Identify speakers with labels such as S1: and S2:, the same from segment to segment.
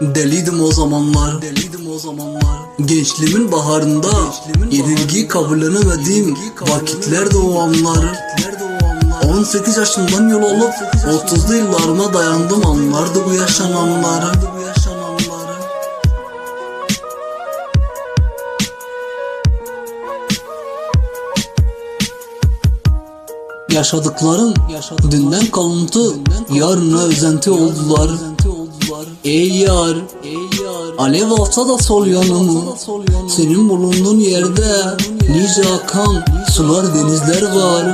S1: Deliydim o zamanlar. Deliydim o zamanlar. Gençliğimin baharında Yenilgiyi kabullenemediğim Vakitlerde o anlar. 18 yaşından yol alıp 30'lu yıllarıma dayandım anlardı bu yaşananları Yaşadıklarım dünden kalıntı yarına özenti oldular Ey yar Alev alsa da sol yanımı Senin bulunduğun yerde Nice akan sular denizler var.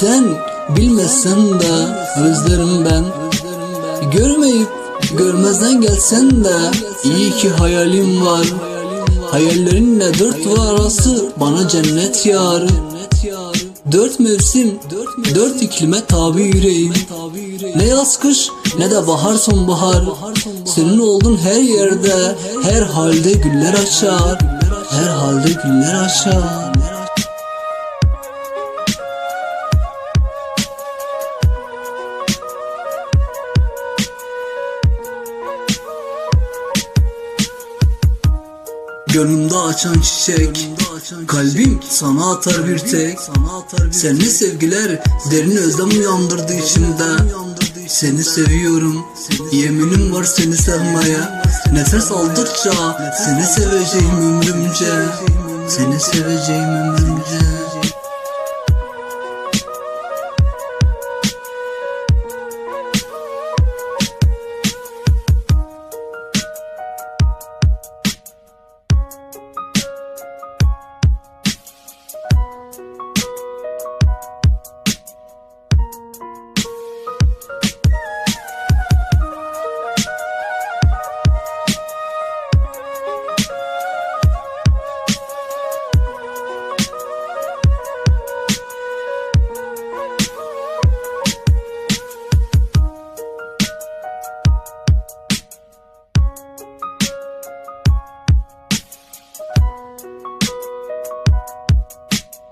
S1: Sen bilmezsen de özlerim ben. Görmeyip görmezden gelsen de iyi ki hayalim var. Hayallerinle dört duvar arası bana cennet yar Dört mevsim, dört iklime tabi yüreğim. Ne yaz kış ne de bahar sonbahar. Senin oldun her yerde, her halde güller açar. Her halde güller açar Gönlümde açan çiçek. Kalbim sana atar bir tek. Seninle sevgiler derin özlem uyandırdı içimde. Seni seviyorum. Yeminim var seni sevmeye. Nefes aldıkça Seni seveceğim ömrümce. Seni seveceğim ömrümce